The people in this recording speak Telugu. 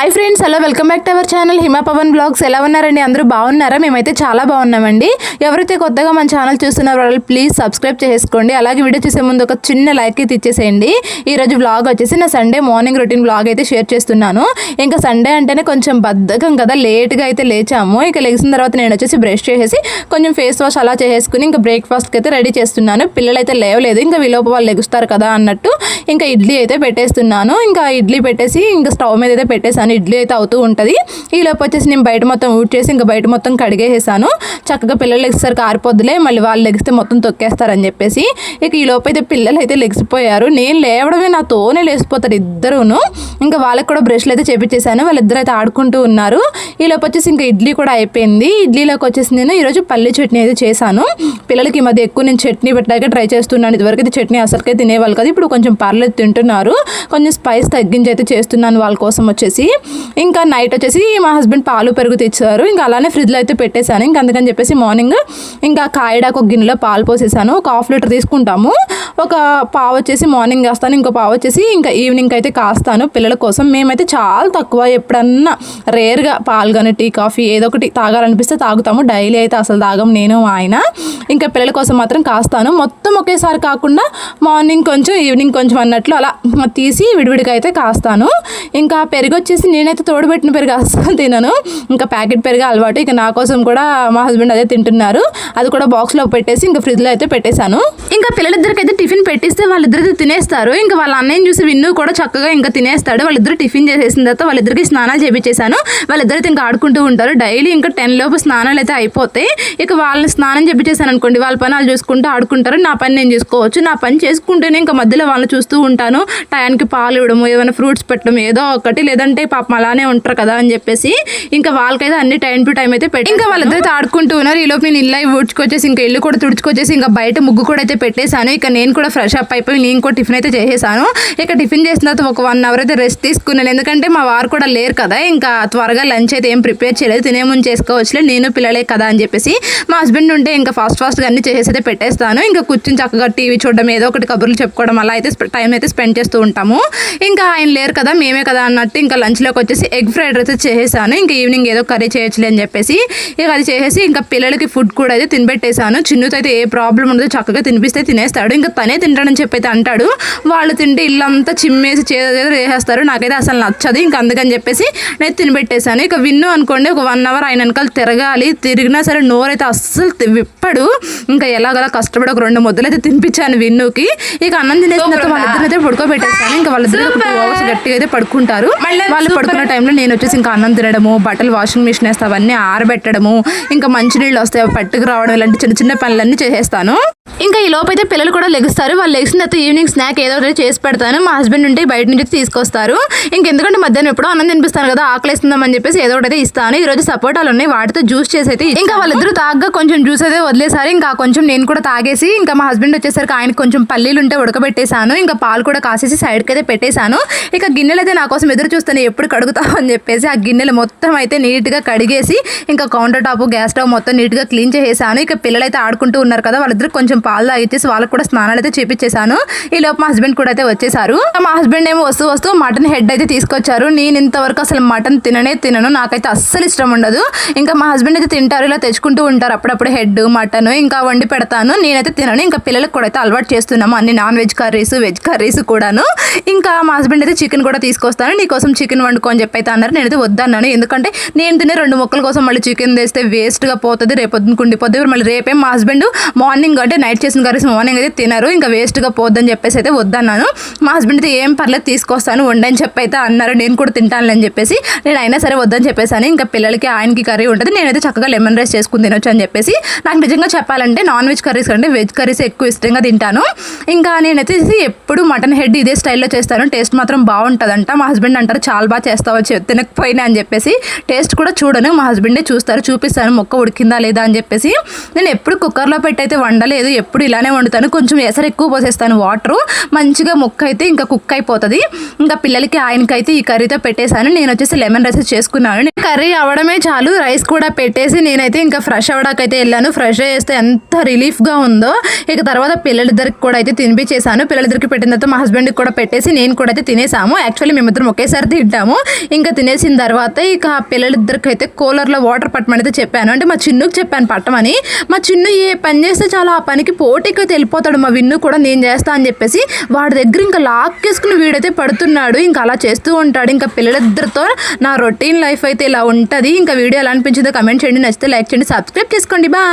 Hi friends hello welcome back to our channel Hima Pavan blogs ఎలా ఉన్నారండి? అందరూ బాగున్నారా? మేమైతే చాలా బాగున్నామండి. ఎవరైతే కొత్తగా మన ఛానల్ చూస్తున్నారో వాళ్ళు ప్లీజ్ సబ్స్క్రైబ్ చేసుకోండి అలాగే వీడియో చూసే ముందు ఒక చిన్న లైక్ అయితే ఇచ్చేసేయండి. ఈ రోజు బ్లాగ్ వచ్చేసి నా సండే మార్నింగ్ రొటీన్ బ్లాగ్ అయితే షేర్ చేస్తున్నాను. ఇంకా సండే అంటేనే కొంచెం బద్ధకం కదా లేట్గా అయితే లేచాము. ఇంకా లేచిన తర్వాత నేను వచ్చేసి బ్రష్ చేసేసి కొంచెం ఫేస్ వాష్ అలా చేసేసుకుని ఇంకా బ్రేక్ఫాస్ట్కి అయితే రెడీ చేస్తున్నాను. పిల్లలు అయితే లేవలేదు ఇంకా విలోప వాళ్ళు లెగుస్తారు కదా అన్నట్టు. ఇంకా ఇడ్లీ అయితే పెట్టేస్తున్నాను. ఇంకా ఇడ్లీ పెట్టేసి ఇంకా స్టవ్ మీద అయితే పెట్టేశాను. ఇడ్లీ అయితే అవుతూ ఉంటుంది. ఈ వచ్చేసి నేను బయట మొత్తం ఊడ్ చేసి ఇంకా బయట మొత్తం కడిగేసేసాను. చక్కగా పిల్లలు లెగిస్తారు ఆరిపోద్దులే మళ్ళీ వాళ్ళు లెగిస్తే మొత్తం తొక్కేస్తారని చెప్పేసి. ఇక ఈ లోపు అయితే పిల్లలు అయితే లెగిసిపోయారు. నేను లేవడమే నాతోనే లేచిపోతారు ఇద్దరును. ఇంకా వాళ్ళకి కూడా బ్రష్లు అయితే చేపించేశాను. వాళ్ళిద్దరు అయితే ఆడుకుంటూ ఉన్నారు. ఈలోపు వచ్చేసి ఇంకా ఇడ్లీ కూడా అయిపోయింది. ఇడ్లీలోకి వచ్చేసి నేను ఈరోజు పల్లి చట్నీ అయితే చేశాను. పిల్లలకి ఈ మధ్య ఎక్కువ నేను చట్నీ పెట్టడానికి ట్రై చేస్తున్నాను. ఇదివరకు అయితే చట్నీ అసలుకే తినేవాళ్ళు కదా. ఇప్పుడు కొంచెం పర్లేదు తింటున్నారు. కొంచెం స్పైస్ తగ్గించి అయితే చేస్తున్నాను వాళ్ళ కోసం వచ్చేసి. ఇంకా నైట్ వచ్చేసి మా హస్బెండ్ పాలు పెరుగు తెచ్చారు. ఇంకా అలానే ఫ్రిడ్జ్లో అయితే పెట్టేశాను. ఇంకా అందుకని చెప్పేసి మార్నింగ్ ఇంకా కాయడాకు ఒక గిన్నెలో పాలు పోసేసాను ఒక హాఫ్ లీటర్ తీసుకుంటాము. ఒక పావు వచ్చేసి మార్నింగ్ కాస్తాను ఇంకో పావు వచ్చేసి ఇంకా ఈవినింగ్ అయితే కాస్తాను. పిల్లలు కోసం మేమైతే చాలా తక్కువ. ఎప్పుడన్నా రేర్గా పాలు కానీ టీ కాఫీ ఏదో ఒకటి తాగాలనిపిస్తే తాగుతాము. డైలీ అయితే అసలు తాగం నేను ఆయన. ఇంకా పిల్లల కోసం మాత్రం కాస్తాను. మొత్తం ఒకేసారి కాకుండా మార్నింగ్ కొంచెం ఈవినింగ్ కొంచెం అన్నట్లు అలా తీసి విడివిడిగా అయితే కాస్తాను. ఇంకా పెరుగు వచ్చేసి నేనైతే తోడుపెట్టిన పెరుగు అస్సలు తినను. ఇంకా ప్యాకెట్ పెరుగు అలవాటు. ఇక నా కోసం కూడా మా హస్బెండ్ అదే తింటున్నారు. అది కూడా బాక్స్లో పెట్టేసి ఇంకా ఫ్రిడ్జ్లో అయితే పెట్టేశాను. ఇంకా పిల్లలిద్దరికైతే టిఫిన్ పెట్టిస్తే వాళ్ళిద్దరు అయితే తినేస్తారు. ఇంకా వాళ్ళ అన్నయ్యని చూసి విన్ను కూడా చక్కగా ఇంకా తినేస్తాడు. వాళ్ళిద్దరు టిఫిన్ చేసేసిన తర్వాత వాళ్ళిద్దరికి స్నానాలు చేపించేశాను వాళ్ళిద్దరైతే ఇంకా ఆడుకుంటూ ఉంటారు. డైలీ ఇంకా టెన్ లోపు స్నానాలు అయితే అయిపోతాయి. ఇక వాళ్ళని స్నానం చేపించేశాను అనుకోండి వాళ్ళ పని వాళ్ళు చూసుకుంటూ ఆడుకుంటారు. నా పని నేను చేసుకోవచ్చు. నా పని చేసుకుంటేనే ఇంకా మధ్యలో వాళ్ళని చూస్తూ ఉంటాను. టయానికి పాలు ఇవ్వడము ఏమైనా ఫ్రూట్స్ పెట్టడం ఏదో ఒకటి. లేదంటే పాపం అలానే ఉంటారు కదా అని చెప్పేసి ఇంకా వాళ్ళకైతే అన్ని టైం టు టైం అయితే పెట్టి ఇంకా వాళ్ళిద్దరైతే ఆడుకుంటూ ఉన్నారు. ఈలోపు నేను ఇల్లు ఊడ్చుకొచ్చేసి ఇంకా ఇల్లు కూడా తుడుచుకొచ్చేసి ఇంకా బయట ముగ్గు కూడా అయితే పెట్టేశాను. ఇక నేను కూడా ఫ్రెష్ అప్ అయిపోయి నేను కూడా టిఫిన్ అయితే చేసేసాను ఇక టిఫిన్ చేసిన తర్వాత ఒక వన్ అవర్ అయితే రెస్ట్ తీసుకున్నాను. ఎందుకంటే మా వారు కూడా లేరు కదా. ఇంకా త్వరగా లంచ్ అయితే ఏం ప్రిపేర్ చేయలేదు. తినే ముందు చేసుకోవచ్చులే. నేను పిల్లలే కదా అని చెప్పేసి మా హస్బెండ్ ఉంటే ఇంకా ఫాస్ట్ ఫాస్ట్గా అన్ని చేసేసి అయితే పెట్టేస్తాను. ఇంకా కూర్చుని చక్కగా టీవీ చూడడం ఏదో ఒకటి కబుర్లు చెప్పుకోవడం అలా అయితే టైం అయితే స్పెండ్ చేస్తూ ఉంటాము. ఇంకా ఆయన లేరు కదా మేమే కదా అన్నట్టు ఇంకా లంచ్లోకి వచ్చేసి ఎగ్ ఫ్రైడ్ రైస్ చేసేసాను. ఇంకా ఈవినింగ్ ఏదో కర్రీ చేయొచ్చులే అని చెప్పేసి ఇక అది చేసేసి ఇంకా పిల్లలకి ఫుడ్ కూడా అయితే తినబెట్టేశాను చిన్నుతో అయితే ఏ ప్రాబ్లం ఉండదు. చక్కగా తినిపిస్తే తినేస్తాడు. ఇంకా తనే తింటాడని చెప్పి అయితే అంటాడు. వాళ్ళు తింటే ఇల్లంతా చిమ్మేసి చేసేదో చేసేస్తారు నాకైతే అసలు నచ్చదు. ఇంకా అందుకని చెప్పేసి నేను తినిపెట్టేశాను. ఇక విన్ను అనుకోండి ఒక వన్ అవర్ అయిన వెనకాల తిరగాలి. తిరిగినా సరే నోరైతే అస్సలు విప్పడు ఇంకా ఎలాగలా కష్టపడి ఒక రెండు ముద్దలు అయితే తినిపించాను విన్నుకి. ఇక అన్నం తినేసిన తర్వాత వాళ్ళిద్దరు అయితే పడుకోబెట్టేస్తాను ఇంకా వాళ్ళిద్దరు అవర్స్ గట్టిగా అయితే పడుకుంటారు. వాళ్ళు పడుకున్న టైంలో నేను వచ్చేసి ఇంకా అన్నం తినడము బట్టలు వాషింగ్ మిషన్ వేస్తే అవన్నీ ఆరబెట్టడము ఇంకా మంచినీళ్ళు వస్తే అవి పట్టుకు రావడం ఇలాంటి చిన్న చిన్న పనులన్నీ చేసేస్తాను. ఇంకా ఈ లోపైతే పిల్లలు కూడా లెగుస్తారు. వాళ్ళు లెగిసిన తర్వాత ఈవినింగ్ స్నాక్ ఏదో ఒకటి చేసి పెడతాను. మా హస్బెండ్ ఉంటే బయట నుంచి తీసుకొస్తారు. ఇంకెందుకంటే మధ్యాహ్నం ఎప్పుడో అన్నం తినిపిస్తాను కదా ఆకలిస్తుందామని చెప్పేసి ఏదో ఒకటి అయితే ఇస్తాను. ఈ రోజు సపోటాలు ఉన్నాయి వాటితో జ్యూస్ చేసి అయితే ఇంకా వాళ్ళిద్దరూ తాగగా కొంచెం జ్యూస్ అయితే వదిలేసారు ఇంకా కొంచెం నేను కూడా తాగేసి ఇంకా మా హస్బెండ్ వచ్చేసరికి ఆయనకు కొంచెం పల్లీలు ఉంటే ఉడకబెట్టేశాను. ఇంకా పాలు కూడా కాసేసి సైడ్కి అయితే పెట్టేశాను. ఇక గిన్నెలు అయితే నా కోసం ఎదురు చూస్తాను ఎప్పుడు కడుగుతావు అని చెప్పేసి ఆ గిన్నెలు మొత్తం అయితే నీట్గా కడిగేసి ఇంకా కౌంటర్ టాప్ గ్యాస్ స్టవ్ మొత్తం నీట్గా క్లీన్ చేసేసాను. ఇక పిల్లలు అయితే ఆడుకుంటూ ఉన్నారు కదా వాళ్ళిద్దరు కొంచెం పాలు తాగిచ్చేసి వాళ్ళకి కూడా స్నానాలు అయితే చేపించేశాను ఈ లోపు మా హస్బెండ్ కూడా అయితే వచ్చేసారు. మా హస్బెండ్ ఏమో వస్తూ వస్తూ మటన్ హెడ్ అయితే తీసుకొచ్చారు. నేను ఇంతవరకు అసలు మటన్ తిననే తినను నాకైతే అస్సలు ఇష్టం ఉండదు. ఇంకా మా హస్బెండ్ అయితే తింటారు ఇలా తెచ్చుకుంటూ ఉంటారు. అప్పుడప్పుడు హెడ్ మటన్ ఇంకా వండి పెడతాను. నేనైతే తినను. ఇంకా పిల్లలకు కూడా అయితే అలవాటు చేస్తున్నాము. అన్ని non veg curries veg curries కూడాను. ఇంకా మా హస్బెండ్ అయితే చికెన్ కూడా తీసుకొస్తాను. నీకోసం చికెన్ వండుకో అని చెప్పి అయితే అన్నారు. నేనైతే వద్దన్నాను. ఎందుకంటే నేను తినే రెండు మొక్కల కోసం మళ్ళీ చికెన్ తెస్తే వేస్ట్గా పోతుంది. రేపొద్దున కుండిపోద్ది. మళ్ళీ రేపే మా హస్బెండ్ మార్నింగ్ అంటే నైట్ చేసిన కర్రీస్ మార్నింగ్ అయితే తినరు. ఇంకా వేస్ట్గా పోద్దని చెప్పేసి అయితే వద్దన్నాను. మా హస్బెండ్ అయితే ఏం పర్లేదు తీసుకొస్తాను. వండని చెప్పి అయితే అన్నారు. నేను కూడా తింటాను అని చెప్పేసి నేను అయినా సరే వద్దని చెప్పేసాను ఇంకా పిల్లలకి ఆయనకి కర్రీ ఉంటుంది. నేనైతే చక్కగా లెమన్ రైస్ చేసుకుని తినొచ్చు అని చెప్పేసి నాకు నిజంగా చెప్పాలంటే నాన్ వెజ్ కర్రీస్ కంటే వెజ్ కర్రీస్ ఎక్కువ ఇష్టంగా తింటాను. ఇంకా నేనైతే ఎప్పుడు మటన్ హెడ్ ఇదే స్టైల్లో చేస్తాను. టేస్ట్ మాత్రం బాగుంటుందంట. మా హస్బెండ్ అంటారు చాలా బాగా చేస్తావు? తినకపోయినా అని చెప్పేసి. టేస్ట్ కూడా చూడను. మా హస్బెండే చూస్తారు చూపిస్తాను. మొక్క ఉడికిందా లేదా? అని చెప్పేసి. నేను ఎప్పుడు కుక్కర్లో పెట్టి అయితే వండలేదు. ఎప్పుడు ఇలానే వండుతాను. కొంచెం ఎసరు ఎక్కువ పోసేస్తాను వాటర్. మంచిగా ముక్క అయితే ఇంకా కుక్ అయిపోతుంది. ఇంకా పిల్లలకి ఆయనకైతే ఈ కర్రీతో పెట్టేశాను. నేను వచ్చేసి లెమన్ రైస్ చేసుకున్నాను. కర్రీ అవడమే చాలు. రైస్ కూడా పెట్టేసి నేనైతే ఇంకా ఫ్రెష్ అవడాకైతే వెళ్ళాను. ఫ్రెష్ ఎంజాయ్ చేస్తే ఎంత రిలీఫ్గా ఉందో. ఇక తర్వాత పిల్లలిద్దరికి కూడా అయితే తినిపించేసాను పిల్లలిద్దరికి పెట్టిన తర్వాత మా హస్బెండ్కి కూడా పెట్టేసి నేను కూడా అయితే తినేసాము. యాక్చువల్లీ మేమిద్దరం ఒకేసారి తింటాము. ఇంకా తినేసిన తర్వాత ఇక పిల్లలిద్దరికి అయితే కూలర్లో వాటర్ పట్టమని అయితే చెప్పాను. అంటే మా చిన్నుకి చెప్పాను పట్టమని. మా చిన్ను ఏ పని చేస్తే చాలా ఆ పనికి పోటీకి అయితే వెళ్ళిపోతాడు మా విన్ను కూడా నేను చేస్తా అని చెప్పేసి వాడి దగ్గర ఇంకా లాక్కేసుకుని వీడైతే పడుతున్నాడు. ఇంకా అలా చేస్తూ ఉంటాడు. ఇంకా పిల్లలిద్దరితో నా రొటీన్ లైఫ్ అయితే ఇలా ఉంటుంది. ఇంకా వీడియో ఎలా అనిపించిందో కమెంట్ చేయండి. నచ్చితే లైక్ చేయండి. సబ్స్క్రైబ్ చేసుకోండి. బాయ్.